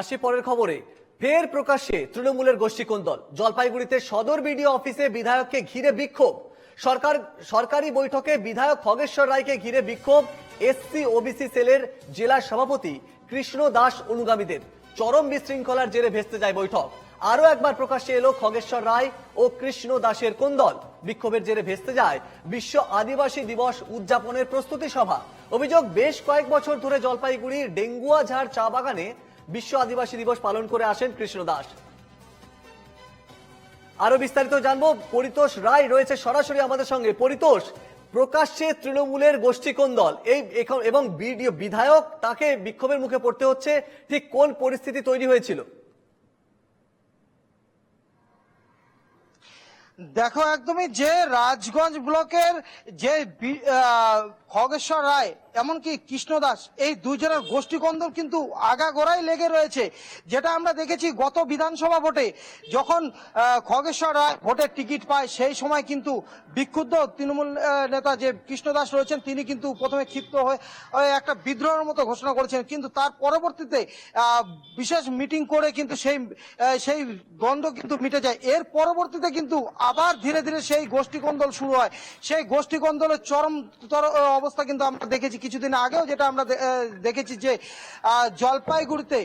আসি পরের খবরে, ফের প্রকাশ্যে তৃণমূলের গোষ্ঠীকোন্দল জলপাইগুড়িতে সদর বিডিও অফিসে বিধায়ককে ঘিরে বিক্ষোভ। সরকার, সরকারি বৈঠকে বিধায়ক খগেশ্বর রায়কে ঘিরে বিক্ষোভ এসসি, ওবিসি সেলের জেলা সভাপতি কৃষ্ণ দাস অনুগামীদের। চরম বিশৃঙ্খলার জেরে ভেস্তে যায় বৈঠক। আরও একবার প্রকাশ্যে এলো খগেশ্বর রায় ও কৃষ্ণ দাসের কোন্দল বিক্ষোভের জেরে ভেস্তে যায় বিশ্ব আদিবাসী দিবস উদযাপনের প্রস্তুতি সভা। অভিযোগ, বেশ কয়েক বছর ধরে জলপাইগুড়ির ডেঙ্গুয়াঝাড় চা বাগানে বিশ্ব আদিবাসী দিবস পালন করে আসেন কৃষ্ণ দাস। আরও বিস্তারিত জানব, পরিতোষ রায় রয়েছে সরাসরি আমাদের সঙ্গে। পরিতোষ, প্রকাশ্যে তৃণমূলের গোষ্ঠীকোন্দল এই এবং বিডিও বিধায়ক, তাকে বিক্ষোভের মুখে পড়তে হচ্ছে, ঠিক কোন পরিস্থিতি তৈরি হয়েছিল? দেখো, একদমই যে রাজগঞ্জ ব্লকের যে খগেশ্বর রায়, এমনকি কৃষ্ণ দাস এই দুজনের গোষ্ঠীকন্দল কিন্তু আগাগোড়াই লেগে রয়েছে। যেটা আমরা দেখেছি গত বিধানসভা ভোটে, যখন খগেশ্বর রায় ভোটের টিকিট পায়, সেই সময় কিন্তু বিক্ষুব্ধ তৃণমূল নেতা যে কৃষ্ণ দাস রয়েছেন, তিনি কিন্তু প্রথমে ক্ষিপ্ত হয়ে একটা বিদ্রোহের মতো ঘোষণা করেছেন। কিন্তু তার পরবর্তীতে বিশেষ মিটিং করে কিন্তু সেই সেই দ্বন্দ্ব কিন্তু মিটে যায়। এর পরবর্তীতে কিন্তু আবার ধীরে ধীরে সেই গোষ্ঠীকন্দল শুরু হয়। সেই গোষ্ঠীকন্দলের চরম, তর অবস্থা কিন্তু আমরা দেখেছি কিছুদিন আগেও, যেটা আমরা দেখেছি যে জলপাইগুড়িতে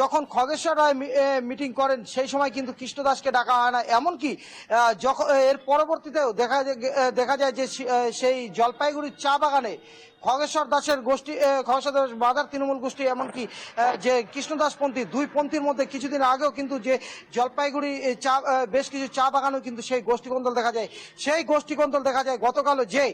যখন খগেশ্বর রায় মিটিং করেন, সেই সময় কিন্তু কৃষ্ণদাসকে ডাকা হয় না। এমনকি যখন এর পরবর্তীতেও দেখা দেখা যায় যে সেই জলপাইগুড়ির চা বাগানে খগেশ্বর দাসের গোষ্ঠী খগেশ্বর দাস বাজার তৃণমূল গোষ্ঠী, এমনকি যে কৃষ্ণদাসপন্থী দুই পন্থীর মধ্যে কিছুদিন আগেও কিন্তু যে জলপাইগুড়ি চা বেশ কিছু চা বাগানেও কিন্তু সেই গোষ্ঠীকন্দল দেখা যায়। সেই গোষ্ঠীকন্দল দেখা যায় গতকালও যে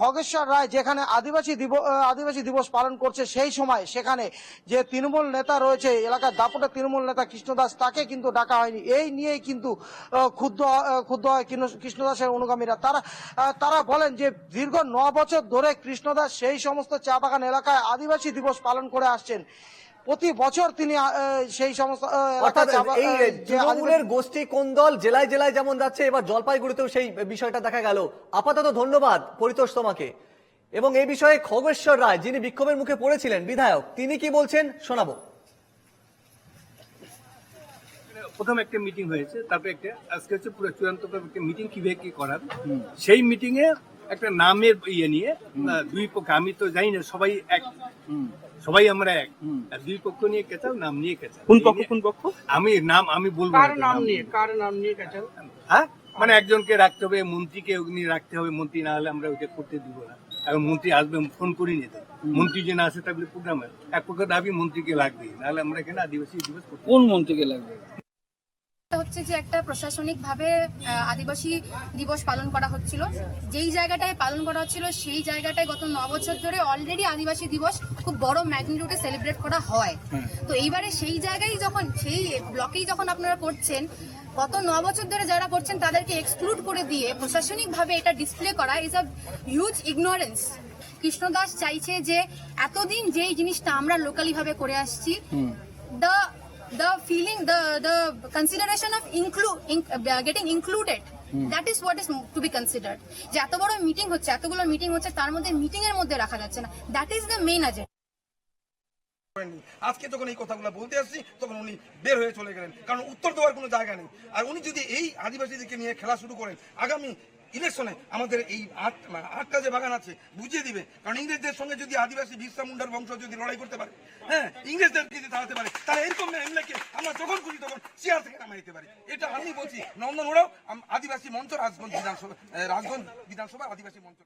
খগেশ্বর রায় যেখানে আদিবাসী দিবস আদিবাসী দিবস পালন করছে সেই সময় সেখানে যে তৃণমূল নেতা রয়েছে এলাকার দাপটের তৃণমূল নেতা কৃষ্ণদাস তাকে কিন্তু ডাকা হয়নি। এই নিয়েই কিন্তু আহ, ক্ষুব্ধ হয় কৃষ্ণ- কৃষ্ণদাসের অনুগামীরা। তারা তারা বলেন যে দীর্ঘ ন বছর ধরে কৃষ্ণদাস সেই সমস্ত চা বাগান এলাকায় আদিবাসী দিবস পালন করে আসছেন। প্রতি বছর তিনি সেই সমস্ত তৃণমূলের গোষ্ঠী কোন্দল জেলায় জেলায় যেমন যাচ্ছে এবার জলপাইগুড়িতেও সেই বিষয়টা দেখা গেল। আপাতত ধন্যবাদ পরিতোষ তোমাকে। এবং এই বিষয়ে খগেশ্বর রায় যিনি বিক্ষোভের মুখে পড়েছিলেন বিধায়ক তিনি কি বলছেন? শোনাবো। প্রথম একটা মিটিং হয়েছে তারপরে একটা আজকে হচ্ছে পুরো চূড়ান্ত একটা মিটিং কীভাবে কি করার। সেই মিটিং এ একটা নামের ইয়ে নিয়ে দুই পক্ষ আমি তো জানি না সবাই এক। সবাই আমরা এক। দুই পক্ষ নিয়ে কেচাল নাম নিয়ে কেচাল কোন পক্ষ কোন পক্ষ? আমি নাম আমি বলব কার নাম নিয়ে কার নাম নিয়ে গেছেন হ্যাঁ? মানে একজনকে রাখতে হবে মন্ত্রীকে অগ্নি রাখতে হবে মন্ত্রী না হলে আমরা ওইটা করতে দিব না। এখন মন্ত্রী আসবে ফোন করে নিতে মন্ত্রী যে না আসে তাহলে প্রোগ্রামে এক প্রকার দাবি মন্ত্রীকে লাগবে নাহলে আমরা এখানে আদিবাসী দিবস কোন মন্ত্রীকে লাগবে? হচ্ছে যে একটা প্রশাসনিক ভাবে আদিবাসী দিবস পালন করা হচ্ছিল। যেই জায়গাটায় পালন করা হচ্ছিল সেই জায়গাটায় গত ন বছর ধরে অলরেডি আদিবাসী দিবস খুব বড় ম্যাগনিটিউডে সেলিব্রেট করা হয়। তো এইবারে সেই জায়গায় যখন সেই ব্লকেই যখন আপনারা করছেন গত ন বছর ধরে যারা করছেন তাদেরকে এক্সক্লুড করে দিয়ে প্রশাসনিক ভাবে এটা ডিসপ্লে করা is a huge ignorance Krishnadas চাইছে যে এতদিন যেই জিনিসটা আমরা লোকালি ভাবে করে আসছি the the feeling the the consideration of include in, uh, getting included. That is what is to be considered. যে এত বড় মিটিং হচ্ছে এতগুলো মিটিং হচ্ছে তার মধ্যে মিটিং এর মধ্যে রাখা যাচ্ছে না। দ্যাট ইজ দ্য মেইন করেননি আজকে যখন এই কথাগুলো বলতে আসছি তখন উনি বের হয়ে চলে গেলেন। কারণ উত্তর দেওয়ার কোনো জায়গা নেই। আর উনি যদি এই আদিবাসীদেরকে নিয়ে খেলা শুরু করেন আগামী ইলেকশনে আমাদের এই আট আটটা যে বাগান আছে, বুঝিয়ে দিবে। কারণ ইংরেজদের সঙ্গে যদি আদিবাসী বিরসা মুন্ডার বংশ যদি লড়াই করতে পারে হ্যাঁ ইংরেজদের যদি দাঁড়াতে পারে, তাহলে এরকম এমএলএকে আমরা যখন খুশি তখন চেয়ার থেকে নামাই দিতে পারি। এটা আমি বলছি নন্দন ওরাও আদিবাসী মঞ্চ রাজগঞ্জ বিধানসভা রাজগঞ্জ বিধানসভা আদিবাসী মঞ্চ।